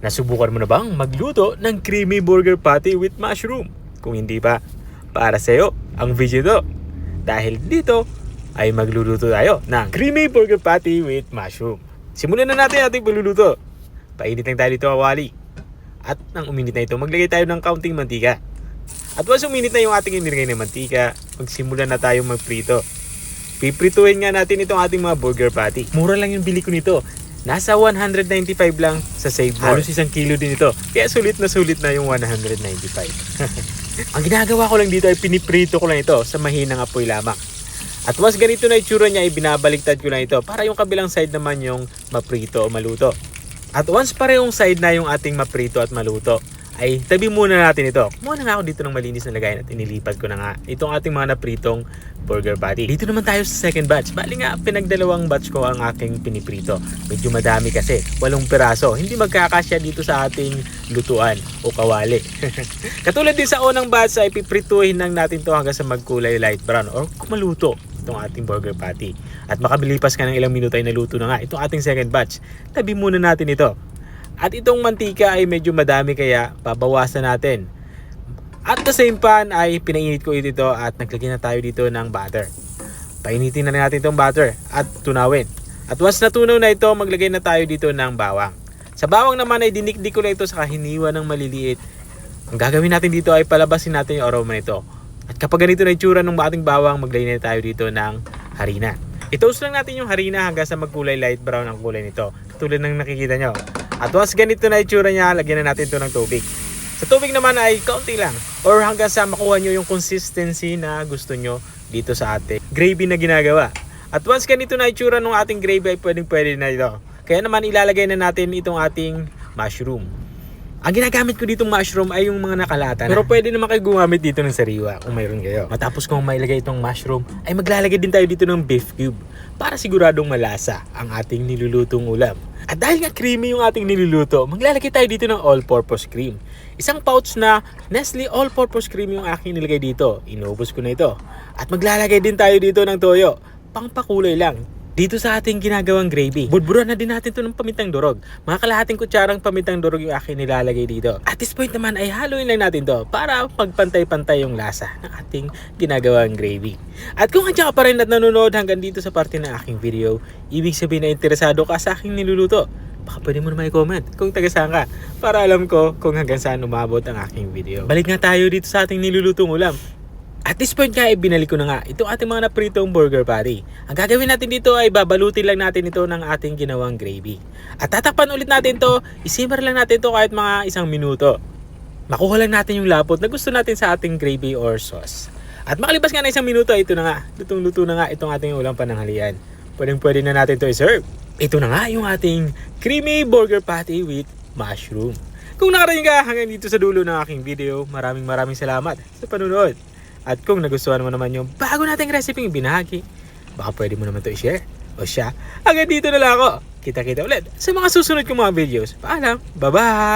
Nasubukan mo na bang magluto ng creamy burger patty with mushroom? Kung hindi pa, para sa'yo ang video to. Dahil dito ay magluluto tayo ng creamy burger patty with mushroom. Simulan na natin ating pagluluto. Painit lang tayo dito kawali. At nang uminit na ito, maglagay tayo ng kaunting mantika. At once uminit na yung ating inilagay na mantika, magsimulan na tayong magprito. Piprituhin nga natin itong ating mga burger patty. Mura lang yung bili ko nito. Nasa 195 lang sa Save More. Halos isang kilo din ito. Kaya sulit na sulit na yung 195. Ang ginagawa ko lang dito ay piniprito ko lang ito sa mahinang apoy lamang. At once ganito na itsura niya, ay binabaliktad ko lang ito para yung kabilang side naman yung maprito o maluto. At once parehong side na yung ating maprito at maluto, ay tabi muna natin ito. Kumuha na nga ako dito ng malinis na lagayan at inilipat ko na nga itong ating mga napritong burger patty. Dito naman tayo sa second batch. Bali nga, pinagdalawang batch ko ang aking piniprito. Medyo madami kasi, walong piraso. Hindi magkakasya dito sa ating lutuan o kawali. Katulad din sa unang batch ay piprituhin lang natin to hanggang sa magkulay light brown or kumaluto itong ating burger patty. At makabilipas ka ng ilang minuto ay naluto na nga itong ating second batch. Tabi muna natin ito. At itong mantika ay medyo madami kaya babawasan natin. At the same pan ay pinainit ko ito at naglagyan na tayo dito ng butter. Painitin na natin itong butter at tunawin. At once natunaw na ito, maglagay na tayo dito ng bawang. Sa bawang naman ay dinikdik ko lang ito sa kahiniwa ng maliliit. Ang gagawin natin dito ay palabasin natin yung aroma nito. At kapag ganito na itsura ng ating bawang, maglagay na tayo dito ng harina. I-toast lang natin yung harina hanggang sa magkulay light brown ang kulay nito. Tulad ng nakikita nyo. At once ganito na itsura niya, lagyan na natin ito ng tubig. Sa tubig naman ay kaunti lang. Or hanggang sa makuha nyo yung consistency na gusto nyo dito sa ating gravy na ginagawa. At once ganito na itsura ng ating gravy ay pwedeng pwede na ito. Kaya naman ilalagay na natin itong ating mushroom. Ang ginagamit ko ditong mushroom ay yung mga nakalata na. Pero pwede naman kayo gumamit dito ng sariwa kung mayroon kayo. Matapos kong mailagay itong mushroom, ay maglalagay din tayo dito ng beef cube para siguradong malasa ang ating nilulutong ulam. At dahil nga creamy yung ating niluluto, maglalagay tayo dito ng all-purpose cream. Isang pouch na Nestle all-purpose cream yung aking nilagay dito. Inubos ko na ito. At maglalagay din tayo dito ng toyo. Pangpakulay lang. Dito sa ating ginagawang gravy, budburan na din natin to ng pamintang durog. Mga kalahating kutsarang pamintang durog yung aking nilalagay dito. At this point naman ay haluin lang natin to para magpantay-pantay yung lasa ng ating ginagawang gravy. At kung andyan ka pa rin at nanonood hanggang dito sa parte ng aking video, ibig sabihin na interesado ka sa aking niluluto. Baka pwede mo na may comment kung taga saan ka para alam ko kung hanggang saan umabot ang aking video. Balik nga tayo dito sa ating nilulutong ulam. At this point nga, ibinalik ko na nga itong ating mga napritong burger patty. Ang gagawin natin dito ay babalutin lang natin ito ng ating ginawang gravy. At tatakpan ulit natin to, isimmer lang natin to kahit mga isang minuto. Makuha lang natin yung lapot na gusto natin sa ating gravy or sauce. At makalibas nga na isang minuto, ito na nga, lutong-luto na nga itong ating ulam pananghalian. Pwedeng pwede na natin to i-serve. Ito na nga yung ating creamy burger patty with mushroom. Kung nakarating ka hanggang dito sa dulo ng aking video, maraming maraming salamat sa panunod. At kung nagustuhan mo naman yung bago nating recipe yung binahagi, baka pwede mo naman to i-share. O siya, hanggang dito na lang ako. Kita-kita ulit sa mga susunod kong mga videos. Paalam, bye-bye!